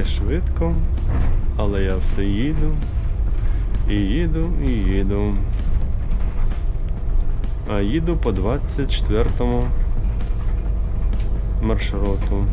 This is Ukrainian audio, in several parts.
Мені швидко, але я все їду. І їду, і їду. А їду по 24 маршруту.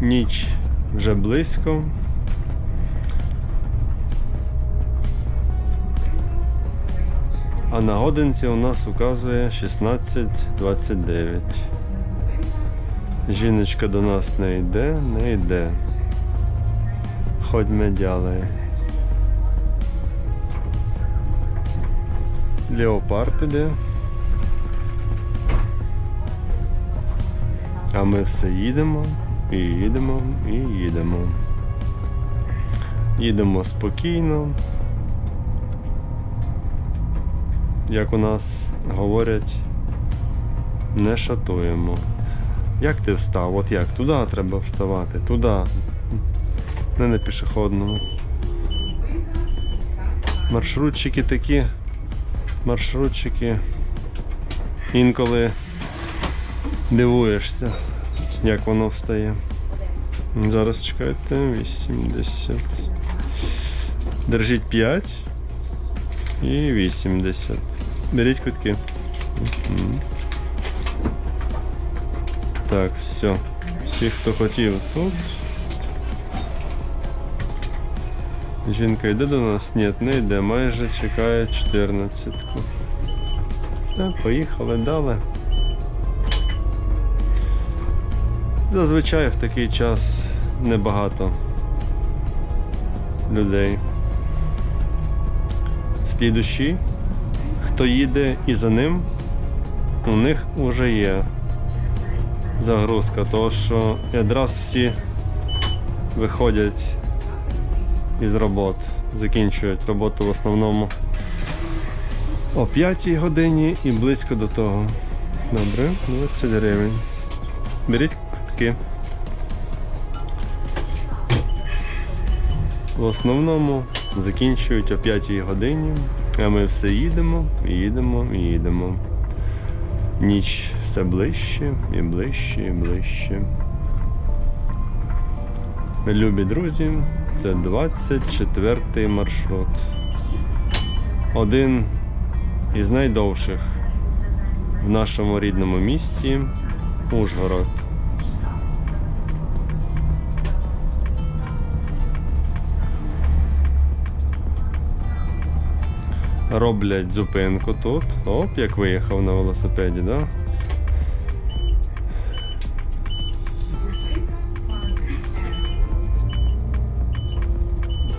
Ніч вже близько. А на годинці у нас указує 16.29. Жіночка до нас не йде, не йде. Хоть ми дяли. Леопард іде. А ми все їдемо, і їдемо, і їдемо. Їдемо спокійно. Як у нас говорять, не шатуємо. Як ти встав? От як? Туди треба вставати, туди. Не на пішохідному. Маршрутчики такі. Маршрутчики. Інколи дивуєшся, як воно встає. Зараз чекайте, 80. Держіть 5 і 80. Беріть квитки. Так, все. Всі, хто хотів тут. Жінка йде до нас? Ні, не йде, майже чекає 14-ку. Все, поїхали далі. Зазвичай в такий час небагато людей. Слідущий, хто їде і за ним, у них вже є загрузка, тому що якраз всі виходять із робот, закінчують роботу в основному о 5 годині і близько до того. Добре, 20 гривень. Беріть квитки. В основному закінчують о 5 годині, а ми все їдемо, їдемо, їдемо. Ніч все ближче і ближче і ближче. Любі друзі, це 24-й маршрут. Один із найдовших в нашому рідному місті Ужгород. Роблять зупинку тут. Оп, як виїхав на велосипеді, да?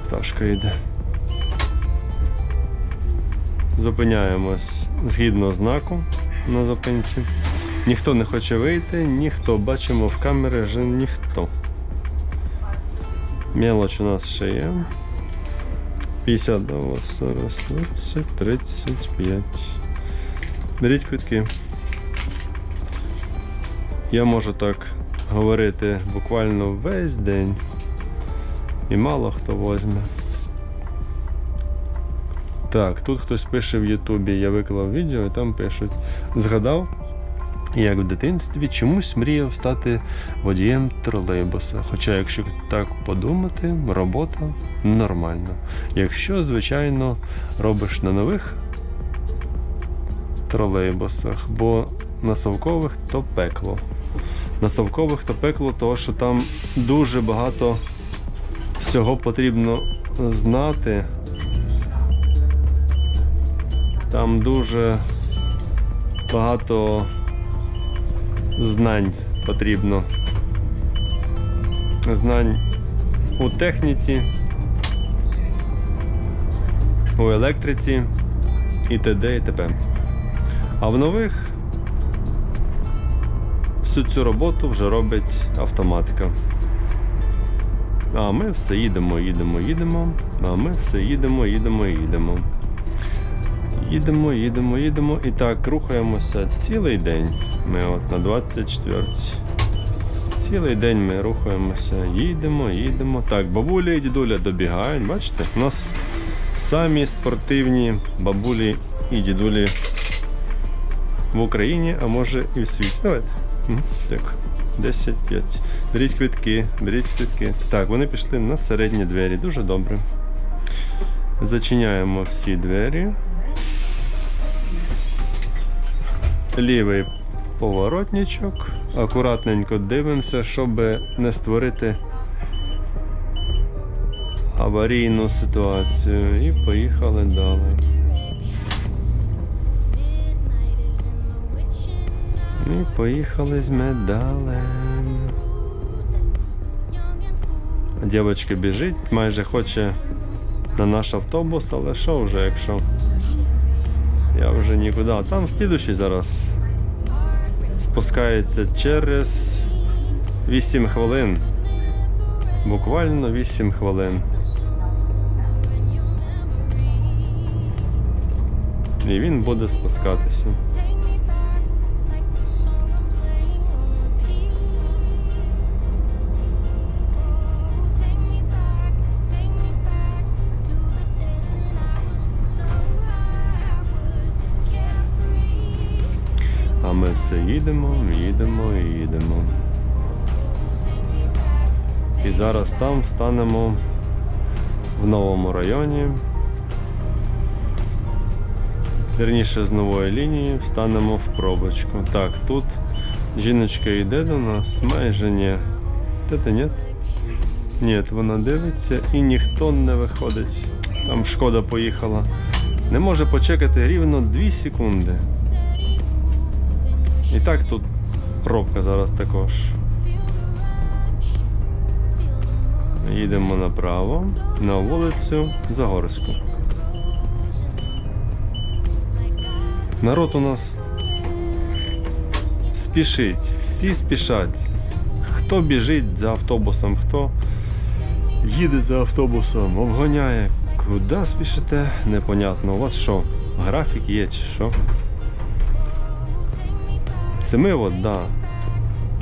Пташка йде. Зупиняємось згідно знаку на зупинці. Ніхто не хоче вийти, ніхто. Бачимо в камері вже ніхто. Мелоч у нас ще є. 50 да, вас зараз 20, 35. Беріть квитки. Я можу так говорити буквально весь день. І мало хто возьме. Так, тут хтось пише в Ютубі, я виклав відео і там пишуть. Згадав, як в дитинстві чомусь мріяв стати водієм тролейбуса. Хоча, якщо так подумати, робота нормальна. Якщо, звичайно, робиш на нових тролейбусах, бо на совкових то пекло. На совкових то пекло, тому що там дуже багато всього потрібно знати. Там дуже багато знань потрібно. Знань у техніці, у електриці і т.д. і т.п. А в нових всю цю роботу вже робить автоматика. А ми все їдемо, їдемо, їдемо. А ми все їдемо, їдемо, їдемо. Їдемо, їдемо, їдемо. І так, рухаємося цілий день. Ми от на 24. Цілий день ми рухаємося, їдемо, їдемо. Так, бабуля і дідуля добігають, бачите? У нас самі спортивні бабулі і дідулі в Україні, а може і в світі. Давайте. Мгм, Дякую. 10, 5. Беріть квитки, беріть квитки. Так, вони пішли на середні двері. Дуже добре. Зачиняємо всі двері. Лівий поворотничок. Акуратненько дивимося, щоб не створити аварійну ситуацію. І поїхали далі. І поїхали з медалем. Дівчинка біжить, майже хоче на наш автобус, але що вже, якщо я вже нікуди. Там слідущий зараз спускається через 8 хвилин. Буквально 8 хвилин. І він буде спускатися. Їдемо, їдемо їдемо. І зараз там встанемо в новому районі. Вірніше з нової лінії встанемо в пробочку. Так, тут жіночка йде до нас, майже ні. Це ні? Ні, вона дивиться і ніхто не виходить. Там шкода поїхала. Не може почекати рівно 2 секунди. І так тут пробка зараз також. Їдемо направо на вулицю Загорську. Народ у нас спішить, всі спішать. Хто біжить за автобусом, хто їде за автобусом, обганяє. Куди спішите? Непонятно. У вас що? Графік є чи що? Це ми от, да.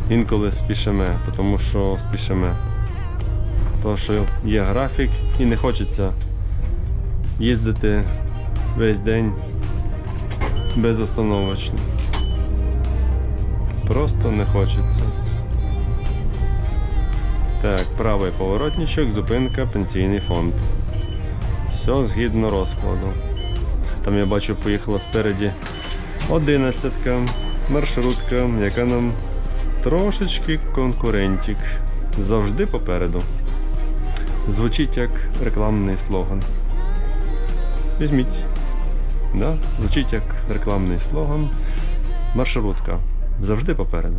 Інколи спішимо, тому що спішимо. Тому що є графік і не хочеться їздити весь день безостановочно. Просто не хочеться. Так, правий поворотничок, зупинка, пенсійний фонд. Все згідно розкладу. Там я бачу, поїхала спереді одинадцятка, маршрутка, яка нам трошечки конкурентик. Завжди попереду. Звучить як рекламний слоган. Візьміть. Да? Звучить як рекламний слоган. Маршрутка. Завжди попереду.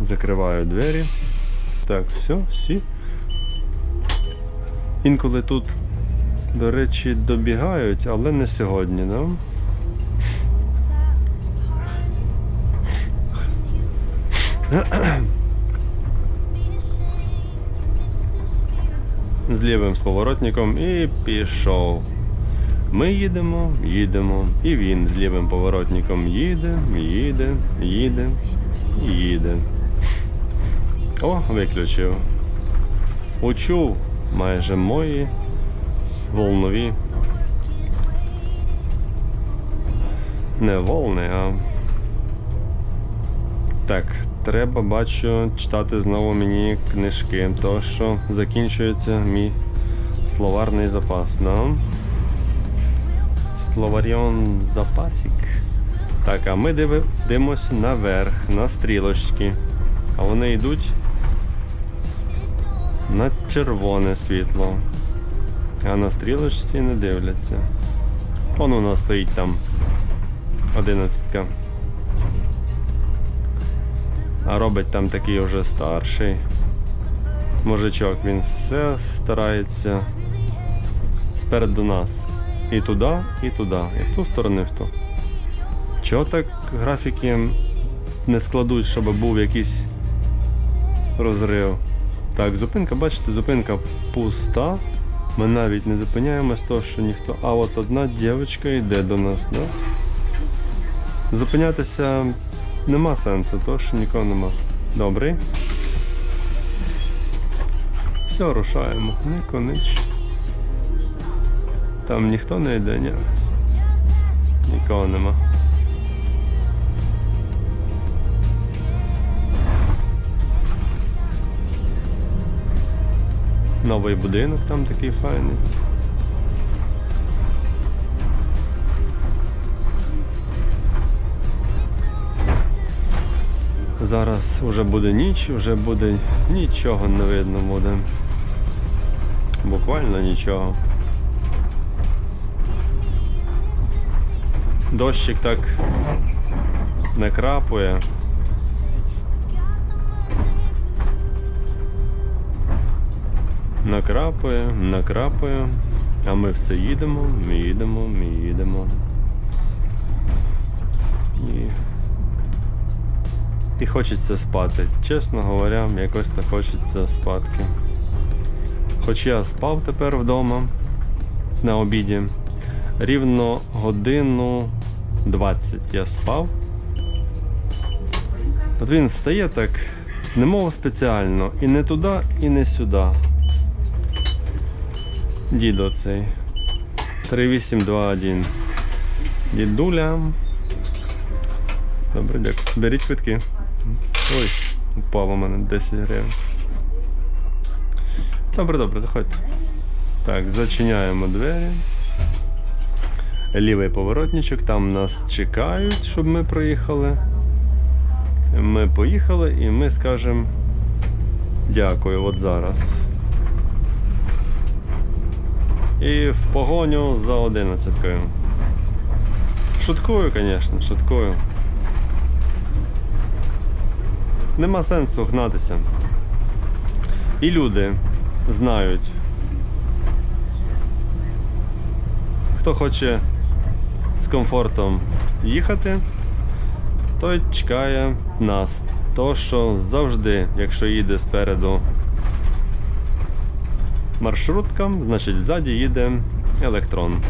Закриваю двері. Так, все, всі. Інколи тут, до речі, добігають, але не сьогодні, да? З лівим поворотником і пішов. Ми їдемо, їдемо, і він з лівим поворотником їде, їде, їде, їде. О, виключив. Учув майже мої волнові. Не волни, а. Так, треба, бачу, читати знову мені книжки, то що закінчується мій словарний запас. Да? Словаріон запасик. Так, а ми диви- дивимось наверх, на стрілочки. А вони йдуть на червоне світло. А на стрілочці не дивляться. Вон у нас стоїть там одинадцятка. А робить там такий вже старший мужичок. Він все старається спереду нас. І туди, і туди. І в ту сторону, і в ту. Чого так графіки не складуть, щоб був якийсь розрив? Так, зупинка, бачите, зупинка пуста. Ми навіть не зупиняємось, того, що ніхто. А от одна дівчинка йде до нас, да? Зупинятися нема сенсу, того що нікого нема. Добрий. Все, рушаємо. Не конич. Там ніхто не йде, ні. Нікого нема. Новий будинок там такий файний. Зараз уже буде ніч, вже буде нічого не видно буде. Буквально нічого. Дощик так накрапує. Накрапує, накрапує, а ми все їдемо, ми їдемо, ми їдемо. І, і хочеться спати. Чесно говоря, якось так хочеться спадки. Хоч я спав тепер вдома на обіді. Рівно годину 20 я спав. От він встає так, немов спеціально, і не туди, і не сюди. Дідо цей. 3821. Дідуля. Добре, дякую. Беріть квитки. Ой, упало у мене 10 гривень. Добре, добре, заходьте. Так, зачиняємо двері. Лівий поворотничок, там нас чекають, щоб ми проїхали. Ми поїхали і ми скажемо дякую от зараз. І в погоню за одинадцяткою. Шуткую, звісно, шуткую. Нема сенсу гнатися. І люди знають. Хто хоче з комфортом їхати, той чекає нас. То, що завжди, якщо їде спереду маршрутка, значить ззаді їде електрон.